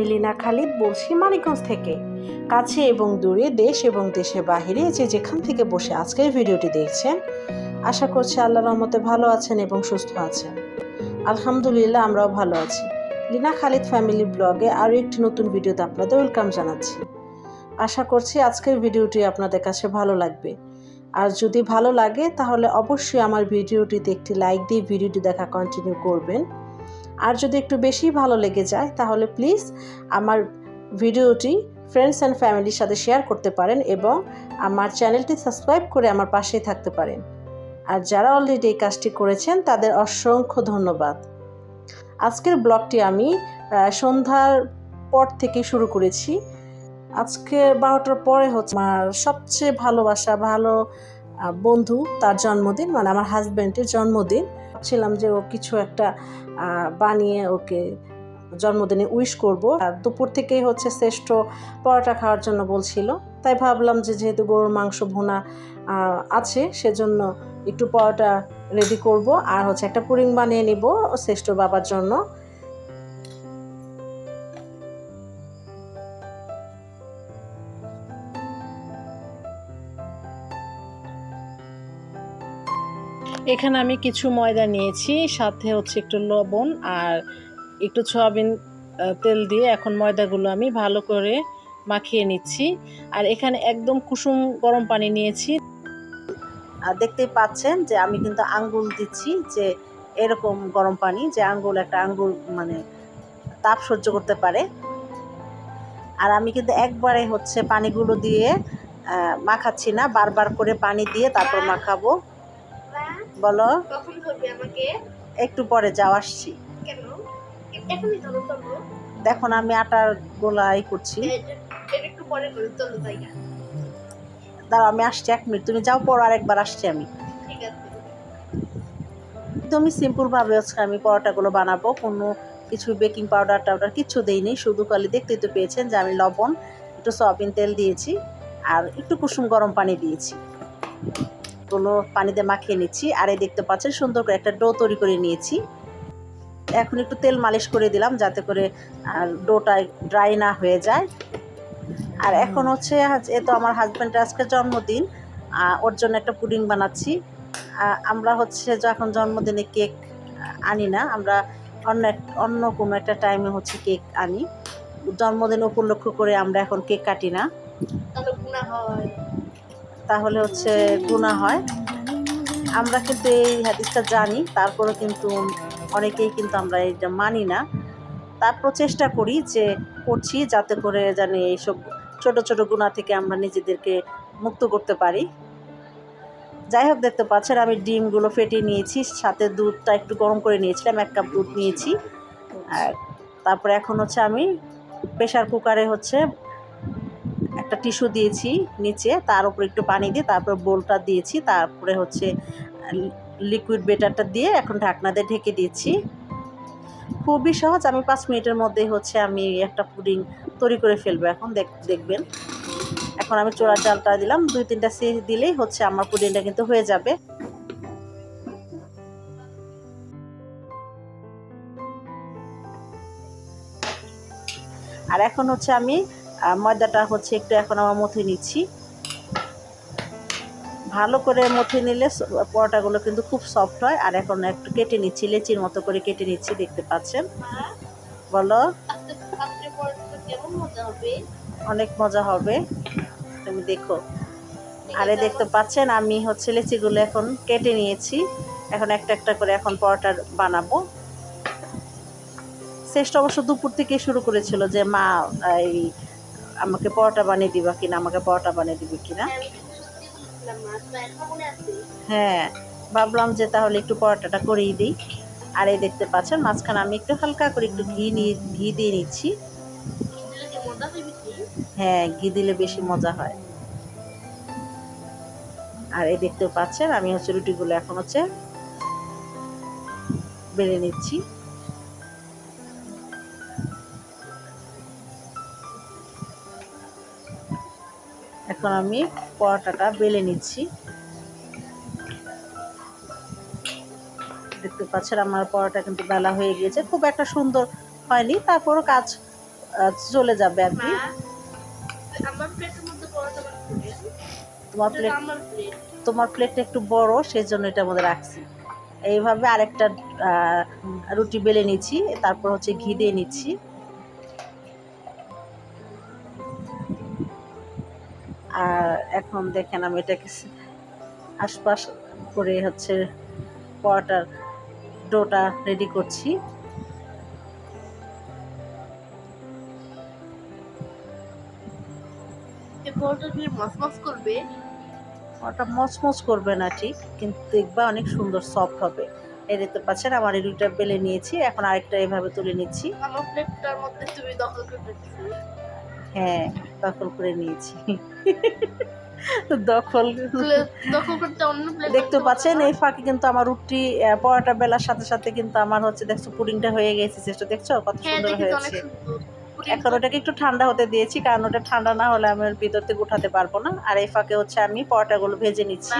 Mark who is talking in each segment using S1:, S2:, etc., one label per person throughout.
S1: আমি লীনা খালিদ বলছি মানিকগঞ্জ থেকে। কাছে এবং দূরে দেশ এবং দেশের বাহিরে যে যেখান থেকে বসে আজকের ভিডিওটি দেখছেন, আশা করছি আল্লাহ রহমতে ভালো আছেন এবং সুস্থ আছেন। আলহামদুলিল্লাহ, আমরাও ভালো আছি। লীনা খালিদ ফ্যামিলি ব্লগে আরও একটি নতুন ভিডিওতে আপনাদের ওয়েলকাম জানাচ্ছি। আশা করছি আজকের ভিডিওটি আপনাদের কাছে ভালো লাগবে। আর যদি ভালো লাগে, তাহলে অবশ্যই আমার ভিডিওটিতে একটি লাইক দিয়ে ভিডিওটি দেখা কন্টিনিউ করবেন। আর যদি একটু বেশি ভালো লেগে যায়, তাহলে প্লিজ আমার ভিডিওটি ফ্রেন্ডস অ্যান্ড ফ্যামিলির সাথে শেয়ার করতে পারেন এবং আমার চ্যানেলটি সাবস্ক্রাইব করে আমার পাশেই থাকতে পারেন। আর যারা অলরেডি এই কাজটি করেছেন, তাদের অসংখ্য ধন্যবাদ। আজকের ব্লগটি আমি সন্ধ্যার পর থেকে শুরু করেছি। আজকে বারোটার পরে হচ্ছে আমার সবচেয়ে ভালোবাসা, ভালো বন্ধু তার জন্মদিন মানে আমার হাজব্যান্ডের জন্মদিন। ভাবছিলাম যে ও কিছু একটা বানিয়ে ওকে জন্মদিনে উইশ করব। আর দুপুর থেকেই হচ্ছে শ্রেষ্ঠ পরোটা খাওয়ার জন্য বলছিল। তাই ভাবলাম যে যেহেতু গরুর মাংস ভুনা আছে, সেজন্য একটু পরোটা রেডি করব। আর হচ্ছে একটা পুরিং বানিয়ে নিব শ্রেষ্ঠ বাবার জন্য। এখানে আমি কিছু ময়দা নিয়েছি, সাথে হচ্ছে একটু লবণ আর একটু সয়াবিন তেল দিয়ে এখন ময়দাগুলো আমি ভালো করে মাখিয়ে নিচ্ছি। আর এখানে একদম কুসুম গরম পানি নিয়েছি। আর দেখতেই পাচ্ছেন যে আমি কিন্তু আঙ্গুল দিচ্ছি যে এরকম গরম পানি, যে আঙ্গুল একটা আঙ্গুল মানে তাপ সহ্য করতে পারে। আর আমি কিন্তু একবারে হচ্ছে পানিগুলো দিয়ে মাখাচ্ছি না, বারবার করে পানি দিয়ে তারপর মাখাবো। বলো।
S2: কখন আমাকে?
S1: একটু পরে যাও আসছি।
S2: কেন? এখনই ধরো ধরো
S1: দেখো না আমি আটার গোলাই করছি।
S2: একটু পরে করে চলো জায়গা
S1: দাঁড়াও আমি আসছি এক মিনিট। তুমি যাও পর আরেকবার আসছি আমি।
S2: ঠিক আছে।
S1: একদমই সিম্পলভাবে হচ্ছে আমি পরোটাগুলো বানাবো। কোনো কিছু বেকিং পাউডার টাউডার কিচ্ছু দেইনি। শুধু খালি দেখতেই তো পেয়েছেন যে আমি লবণ একটু সয়াবিন তেল দিয়েছি আর একটু কুসুম গরম পানি দিয়েছি। গুলো পানিতে মাখিয়ে নিচ্ছি, আর এই দেখতে পাচ্ছেন সুন্দর করে একটা ডো তৈরি করে নিয়েছি। এখন একটু তেল মালিশ করে দিলাম যাতে করে ডোটা ড্রাই না হয়ে যায়। আর এখন হচ্ছে, এ তো আমার হাজব্যান্ডের আজকে জন্মদিন ওর জন্য একটা পুডিং বানাচ্ছি। আমরা হচ্ছে যখন জন্মদিনে কেক আনি না, আমরা অন্য অন্য কোনো একটা টাইমে হচ্ছে কেক আনি। জন্মদিন উপলক্ষ করে আমরা এখন কেক কাটি না।
S2: হয়।
S1: তাহলে হচ্ছে গুণা হয়। আমরা কিন্তু এই হাদিসটা জানি তারপরে কিন্তু অনেকেই কিন্তু আমরা এটা মানি না। তারপর চেষ্টা করি যে করছি যাতে করে জানি এইসব ছোট ছোট গুণা থেকে আমরা নিজেদেরকে মুক্ত করতে পারি। যাই হোক, দেখতে পাচ্ছেন আমি ডিমগুলো ফেটিয়ে নিয়েছি, সাথে দুধটা একটু গরম করে নিয়েছিলাম, এক কাপ দুধ নিয়েছি। আর তারপরে এখন হচ্ছে আমি প্রেশার কুকারে হচ্ছে একটা টিস্যু দিয়েছি নিচে, তার উপরে একটু পানি দিয়ে তারপর বোলটা দিয়েছি, তারপরে হচ্ছে লিকুইড বেটারটা দিয়ে এখন ঢাকনা দিয়ে ঢেকে দিয়েছি। খুবই সহজ, আমি পাঁচ মিনিটের মধ্যে হচ্ছে আমি একটা পুডিং তৈরি করে ফেলব এখন, দেখ- দেখবেন। এখন আমি চোড়ার ডালটা দিলাম, দুই তিনটা সিজ দিলেই হচ্ছে আমার পুডিংটা কিন্তু হয়ে যাবে। আর এখন হচ্ছে আমি আহ, ময়দাটা হচ্ছে একটু এখন আমার মথে নিচ্ছি। ভালো করে মথে নিলে পরোটাগুলো কিন্তু খুব সফট হয়। আর এখন একটু কেটে নিচ্ছি লেচির মতো করে কেটে নিচ্ছি দেখতে পাচ্ছেন। বলো? অনেক মজা হবে। তুমি দেখো। আরে দেখতে পাচ্ছেন আমি হচ্ছে লেচিগুলো এখন কেটে নিয়েছি। এখন একটা একটা করে এখন পরোটা বানাবো। চেষ্টা অবশ্য দুপুর থেকে শুরু করেছিল যে মা এই আমাকে পরোটা বানিয়ে দিবা কিনা, আমাকে পরোটা বানিয়ে দিবে কিনা? হ্যাঁ ভাবলাম যে তাহলে একটু পরোটাটা করেই দিই। আর এই দেখতে পাচ্ছেন, মাঝখানে আমি একটু হালকা করে একটু ঘি নিয়ে, ঘি দিয়ে নিচ্ছি। হ্যাঁ ঘি দিলে বেশি মজা হয়। আর এই দেখতে পাচ্ছেন, আমি হচ্ছে রুটিগুলো এখন হচ্ছে বেলে নিচ্ছি। এখন আমি পরোটাটা বেলে নিচ্ছি। দেখতে পাচ্ছেন আমার পরোটা কিন্তু বেলা হয়ে গিয়েছে। খুব একটা সুন্দর
S3: হয়নি তারপরও কাজ চলে যাবে আর কি। তোমার প্লেট তোমার প্লেটটা একটু বড় সেই জন্য এটা আমাদের রাখছি। এইভাবে আরেকটা রুটি বেলে নিচ্ছি তারপর হচ্ছে ঘি দিয়ে নিচ্ছি। আর এখন দেখেন আমি এটাকে আশপাশ করে হচ্ছে পরোটার ডোটা রেডি করছি।
S2: করবে?
S3: ওটা মচমচ করবে না ঠিক কিন্তু দেখবা অনেক সুন্দর সফট হবে। এই দেখতে পাচ্ছেন আমার এই দুইটা বেলে নিয়েছি এখন আরেকটা এভাবে তুলে নিচ্ছি।
S2: আমার প্লেটটার মধ্যে তুমি দখল করে
S3: হ্যাঁ দখল করে নিয়েছি। দখল
S2: দখল করতে অন্য
S3: দেখতে পাচ্ছেন এই ফাঁকে কিন্তু আমার রুটি পরোটা বেলার সাথে সাথে কিন্তু আমার হচ্ছে দেখছ পুডিংটা হয়ে গেছে চেষ্টা দেখছ কত
S2: হ্যাঁ
S3: সুন্দর হয়েছে। এখন ওটাকে একটু ঠান্ডা হতে দিয়েছি কারণ ওটা ঠান্ডা না হলে আমি ওর ভিতর থেকে উঠাতে পারব না। আর এই ফাঁকে হচ্ছে আমি পরোটাগুলো ভেজে নিচ্ছি।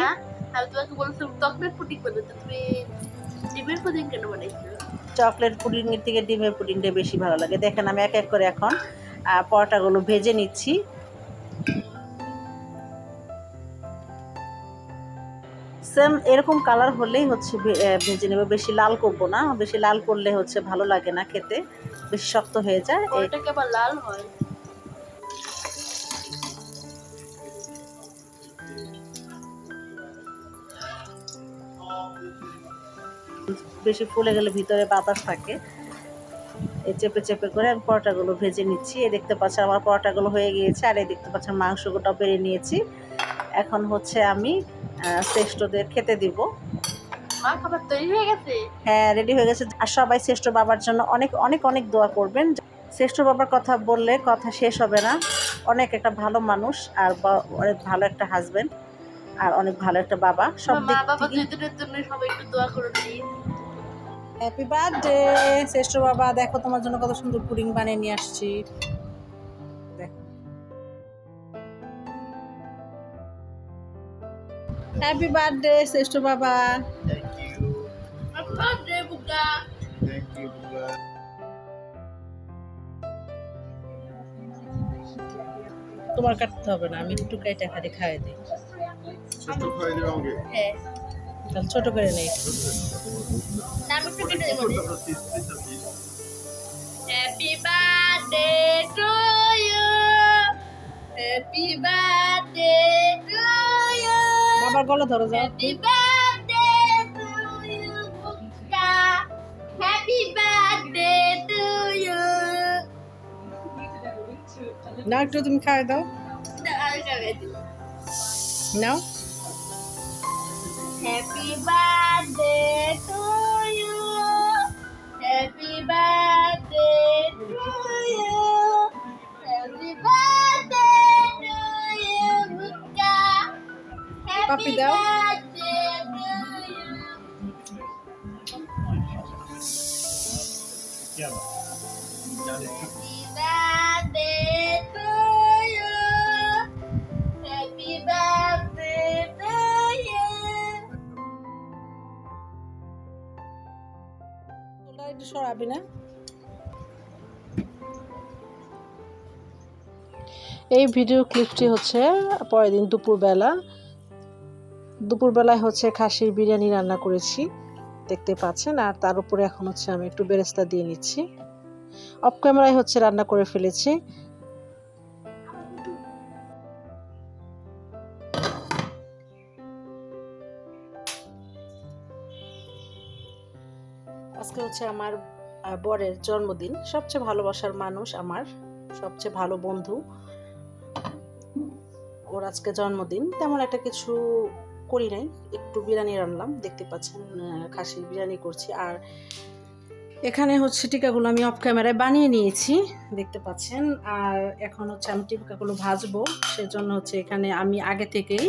S2: চকলেট পুডিং
S3: এর থেকে ডিমের পুডিংটা বেশি ভালো লাগে। দেখেন আমি এক এক করে এখন পরোটাগুলো ভেজে নিচ্ছি। সেম এরকম কালার হলেই হচ্ছে ভেজে নেবে। বেশি লাল করব না বেশি লাল করলে হচ্ছে ভালো লাগে না খেতে বেশি শক্ত হয়ে যায়।
S2: আবার লাল হয়।
S3: বেশি ফুলে গেলে ভিতরে বাতাস থাকে। এই চেপে চেপে করে আমি পরোটাগুলো ভেজে নিচ্ছি। এই দেখতে পাচ্ছেন আমার পরোটাগুলো হয়ে গিয়েছে আর এই দেখতে পাচ্ছেন মাংসগুলো বেড়ে নিয়েছি। এখন হচ্ছে আমি শ্রেষ্ঠদের খেতে দিব।
S2: খাবার তৈরি হয়ে গেছে?
S3: হ্যাঁ রেডি হয়ে গেছে। আর সবাই শ্রেষ্ঠ বাবার জন্য অনেক অনেক অনেক দোয়া করবেন। শ্রেষ্ঠ বাবার কথা বললে কথা শেষ হবে না। অনেক একটা ভালো মানুষ আর অনেক ভালো একটা হাজবেন্ড আর অনেক ভালো একটা বাবা। সব দিক থেকে হ্যাপি বার্থডে শ্রেষ্ঠ বাবা। দেখো তোমার জন্য কত সুন্দর পুডিং বানিয়ে নিয়ে আসছি। দেখো। হ্যাপি বার্থডে শ্রেষ্ঠ বাবা. তোমার কাটতে হবে না আমি একটু কেটে খালি খাইয়ে দিই।
S2: হ্যাঁ।
S3: ছোট করে নেই.
S2: Happy birthday to you. Happy birthday to you.
S3: বাবার গলা ধরো যাও
S2: birthday to you, Buka. Happy birthday to you.
S3: না একটু তুমি খাইয়ে দাও? নাও
S2: Happy birthday to
S3: এই ভিডিও ক্লিপটি হচ্ছে পরের দিন দুপুরবেলা। দুপুরবেলায় হচ্ছে খাসির বিরিয়ানি রান্না করেছি, দেখতে পাচ্ছেন, আর তার উপরে এখন হচ্ছে আমি একটু বেরেস্তা দিয়ে নিচ্ছি। অফ ক্যামেরায় হচ্ছে রান্না করে ফেলেছি। আজকে হচ্ছে আমার বরের জন্মদিন। সবচেয়ে ভালোবাসার মানুষ আমার, সবচেয়ে ভালো বন্ধু। ওর আজকে জন্মদিন, তেমন একটা কিছু করি নাই। একটু বিরিয়ানি রান্নাম দেখতে পাচ্ছেন খাসির বিরিয়ানি করছি। আর এখানে হচ্ছে টিকাগুলো আমি অফ ক্যামেরায় বানিয়ে নিয়েছি, দেখতে পাচ্ছেন। আর এখন হচ্ছে আমি টিকাগুলো ভাজবো, সেজন্য হচ্ছে এখানে আমি আগে থেকেই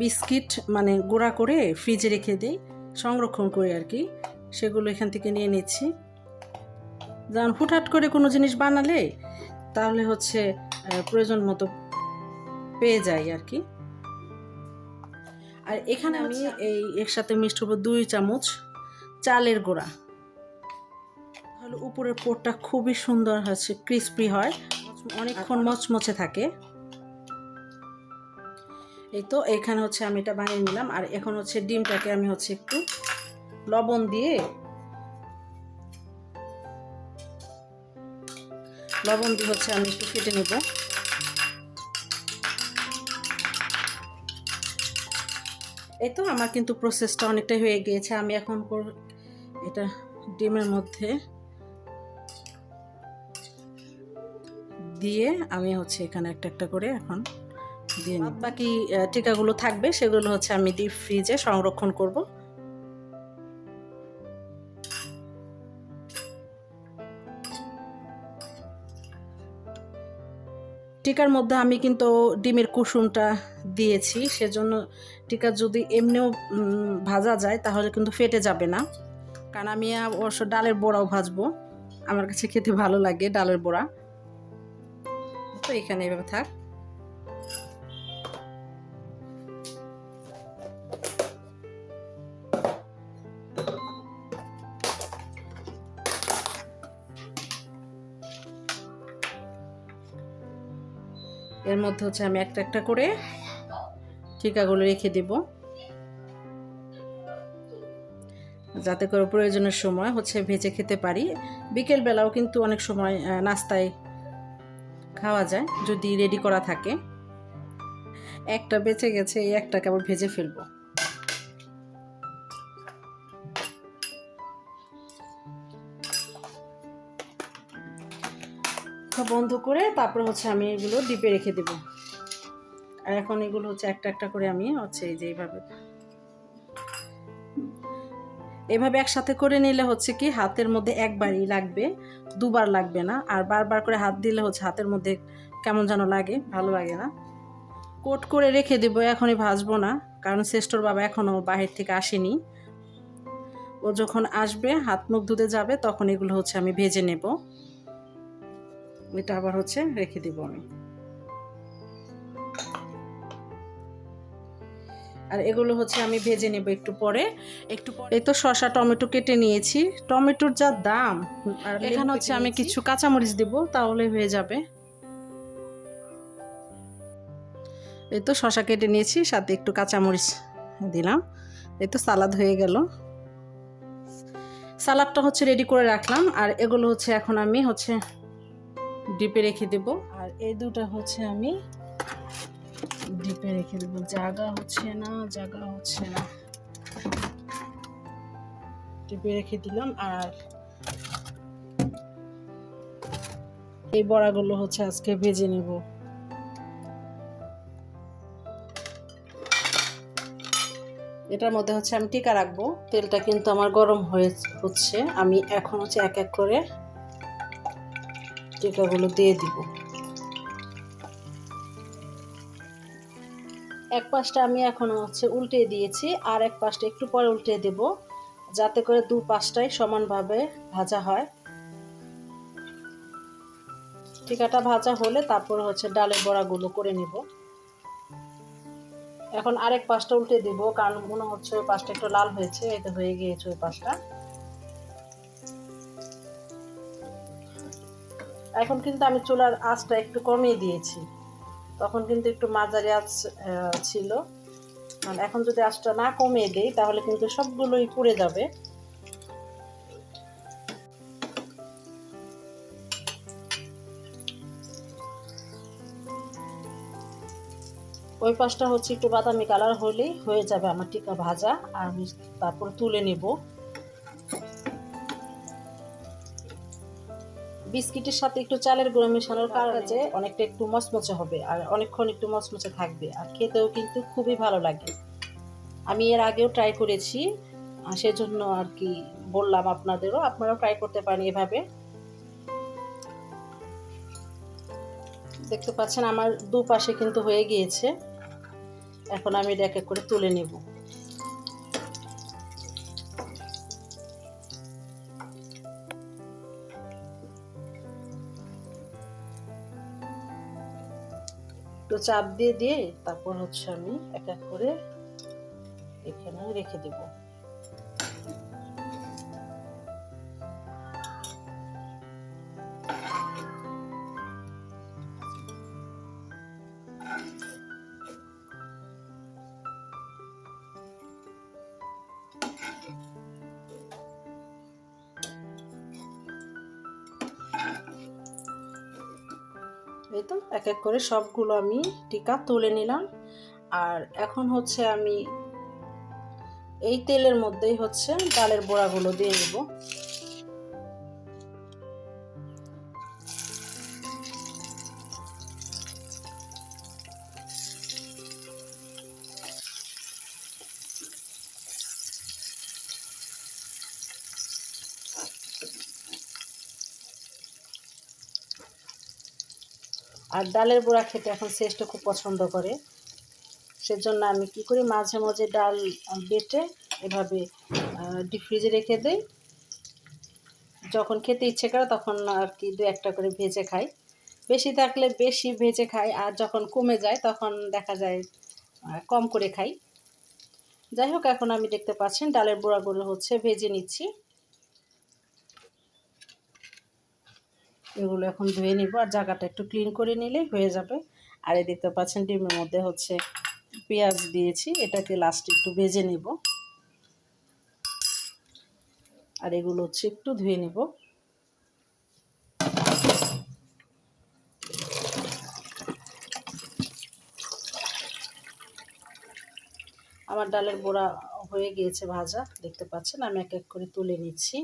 S3: বিস্কিট মানে গুঁড়া করে ফ্রিজে রেখে দিই, সংরক্ষণ করে আর কি। সেগুলো এখান থেকে নিয়ে নিচ্ছি। যেমন হুটহাট করে কোনো জিনিস বানালে তাহলে হচ্ছে প্রয়োজন মতো পেয়ে যাই আর কি। আর এখানে আমি এই একসাথে মিষ্টি দুই চামচ চালের গোড়া। তাহলে উপরের পোরটা খুবই সুন্দর হচ্ছে ক্রিস্পি হয়। অনেকক্ষণ মচমচে থাকে। এই তো এখানে হচ্ছে আমি এটা বানিয়ে নিলাম। আর এখন হচ্ছে ডিমটাকে আমি হচ্ছে একটু লবণ দিয়ে লবণ দিয়ে হচ্ছে আমি একটু কেটে নেব। এই তো আমার কিন্তু প্রসেসটা অনেকটাই হয়ে গিয়েছে। আমি এখন এটা ডিমের মধ্যে দিয়ে আমি হচ্ছে এখানে একটা একটা করে এখন দিয়ে বাকি টিকাগুলো থাকবে, সেগুলো হচ্ছে আমি ডিপ ফ্রিজে সংরক্ষণ করব। টিকার মধ্যে আমি কিন্তু ডিমের কুসুমটা দিয়েছি, সেজন্য টিকা যদি এমনিও ভাজা যায় তাহলে কিন্তু ফেটে যাবে না। কারণ আমি অবশ্য ডালের বড়াও ভাজবো, আমার কাছে খেতে ভালো লাগে ডালের বড়া। তো এখানে এভাবে থাক। এর মধ্যে হচ্ছে আমি একটা একটা করে ঠিকাগুলো রেখে দেব। যাতে করে প্রয়োজনের সময় হচ্ছে ভেজে খেতে পারি। বিকেল বেলাও কিন্তু অনেক সময় নাস্তায় খাওয়া যায়, যদি রেডি করা থাকে। একটা বেঁচে গেছে, এই একটাকে আবার ভেজে ফেলব। বন্ধ করে তারপরে হচ্ছে আমি এগুলো ডিপে রেখে দেব। আর এখন এগুলো হচ্ছে একটা একটা করে আমি হচ্ছে এই যে এইভাবে এভাবে একসাথে করে নিলে হচ্ছে কি হাতের মধ্যে একবারই লাগবে, দুবার লাগবে না। আর বারবার করে হাত দিলে হচ্ছে হাতের মধ্যে কেমন যেন লাগে, ভালো লাগে না। কোট করে রেখে দেবো, এখনই ভাজবো না। কারণ শ্রেষ্ঠর বাবা এখনও বাহির থেকে আসেনি। ও যখন আসবে, হাত মুখ ধুতে যাবে, তখন এগুলো হচ্ছে আমি ভেজে নেব। এটা আবার হচ্ছে রেখে দিব আমি। আর এগুলো হচ্ছে আমি ভেজে নেব একটু পরে। একটু পরে। এই তো শসা টমেটো কেটে নিয়েছি। টমেটোর যা দাম আর এখানে হচ্ছে আমি কিছু কাঁচামরিচ দেব তাহলে হয়ে যাবে। এই তো শসা কেটে নিয়েছি সাথে একটু কাঁচামরিচ দিলাম। এই তো সালাদ হয়ে গেল। সালাদটা হচ্ছে রেডি করে রাখলাম আর এগুলো হচ্ছে এখন আমি হচ্ছে ডিপে রেখে দেব। আর এই দুটো হচ্ছে আমি ডিপে রেখে দেব। জায়গা হচ্ছে না, জায়গা হচ্ছে না। ডিপে রেখে দিলাম। আর এই বড়াগুলো হচ্ছে আজকে ভেজে নেব। এটার মধ্যে হচ্ছে আমি টিকা রাখব। তেলটা কিন্তু আমার গরম হয়ে হচ্ছে। আমি এখন হচ্ছে এক এক করে টিকাগুলো দিয়ে দিব। এক পাশটা আমি এখন হচ্ছে উল্টে দিয়েছি, আর এক পাশটা একটু পরে উল্টে দেব, যাতে করে দু পাশটাই সমানভাবে ভাজা হয়। টিকাটা ভাজা হলে তারপর হচ্ছে ডালের বড়াগুলো করে নিব। এখন আরেক পাশটা উল্টে দিব, কারণ মনে হচ্ছে ওই পাশটা একটু লাল হয়েছে এটা হয়ে গিয়েছে ওই পাশটা। এখন কিন্তু আমি চুলার আঁচটা একটু কমিয়ে দিয়েছি। তখন কিন্তু একটু মাঝারি আঁচ ছিল। আর এখন যদি আঁচটা না কমিয়ে দিই, তাহলে কিন্তু সবগুলোই পুড়ে যাবে। ওই পাশটা হচ্ছে একটু বাদামি কালার হলেই হয়ে যাবে আমার টিকা ভাজা। আর আমি তারপর তুলে নেব। বিস্কিটের সাথে একটু চালের গুঁড়ো মেশানোর কারণে অনেকটা একটু মচমচে হবে আর অনেকক্ষণ একটু মচমচে থাকবে আর খেতেও কিন্তু খুবই ভালো লাগে। আমি এর আগেও ট্রাই করেছি সেজন্য আর কি বললাম আপনাদেরও, আপনারাও ট্রাই করতে পারেন এভাবে। দেখতে পাচ্ছেন আমার দুপাশে কিন্তু হয়ে গিয়েছে। এখন আমি এটা এক এক করে তুলে নেব। একটু চাপ দিয়ে দিয়ে তারপর হচ্ছে আমি এক এক করে এখানে রেখে দেব। এই তো, এক এক করে সবগুলো আমি টিকা তুলে নিলাম। আর এখন হচ্ছে আমি এই তেলের মধ্যেই হচ্ছে ডালের বড়াগুলো দিয়ে নেব আর ডালের বড়া খেতে এখন শ্রেষ্ঠ খুব পছন্দ করে। সেজন্য আমি কি করি, মাঝে মাঝে ডাল বেটে এভাবে ডিপ ফ্রিজে রেখে দেই। যখন খেতে ইচ্ছে করে তখন আর কি দু একটা করে ভেজে খাই। বেশি থাকলে বেশি ভেজে খাই, আর যখন কমে যায় তখন দেখা যায় কম করে খাই। যাই হোক, এখন আমি দেখতে পাচ্ছেন ডালের বড়াগুলো হচ্ছে ভেজে নিচ্ছি। এগুলো এখন ধুয়ে নিব আর জায়গাটা একটু ক্লিন করে নিলেই হয়ে যাবে। আর এই দেখতে পাচ্ছেন ডিমের মধ্যে হচ্ছে পেঁয়াজ দিয়েছি, এটাকে লাস্টে একটু ভেজে নেব। আর এগুলো হচ্ছে একটু ধুয়ে নেব। আমার ডালের বড়া হয়ে গিয়েছে ভাজা, দেখতে পাচ্ছেন? আমি এক এক করে তুলে নিচ্ছি।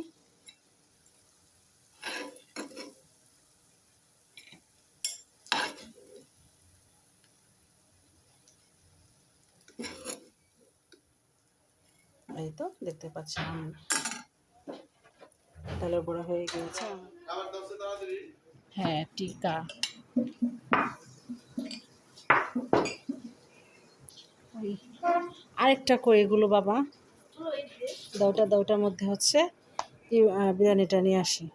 S3: এই তো দেখতে পাচ্ছেন আমি বড়া হয়ে গিয়েছে। হ্যাঁ টিকা আরেকটা কই এগুলো বাবা? দাওটা দাওটার মধ্যে হচ্ছে বিরিয়ানিটা নিয়ে আসি।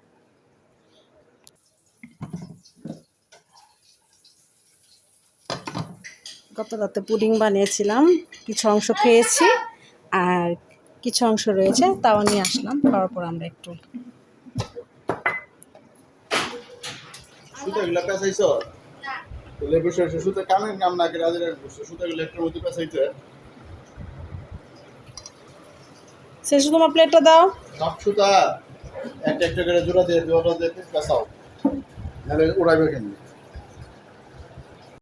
S3: গত রাতে পুডিং বানিয়েছিলাম, কিছু অংশ খেয়েছি, আর কিছু অংশ রয়েছে তাও নিয়ে আসলাম খাওয়ার পর আমরা একটু শেষ তোমার প্লেটটা দাও।
S4: সব সুতা একটা একটা করে জোড়া দিয়ে জোড়া দিয়ে পেঁচাও। নাহলে উড়াইবে কেন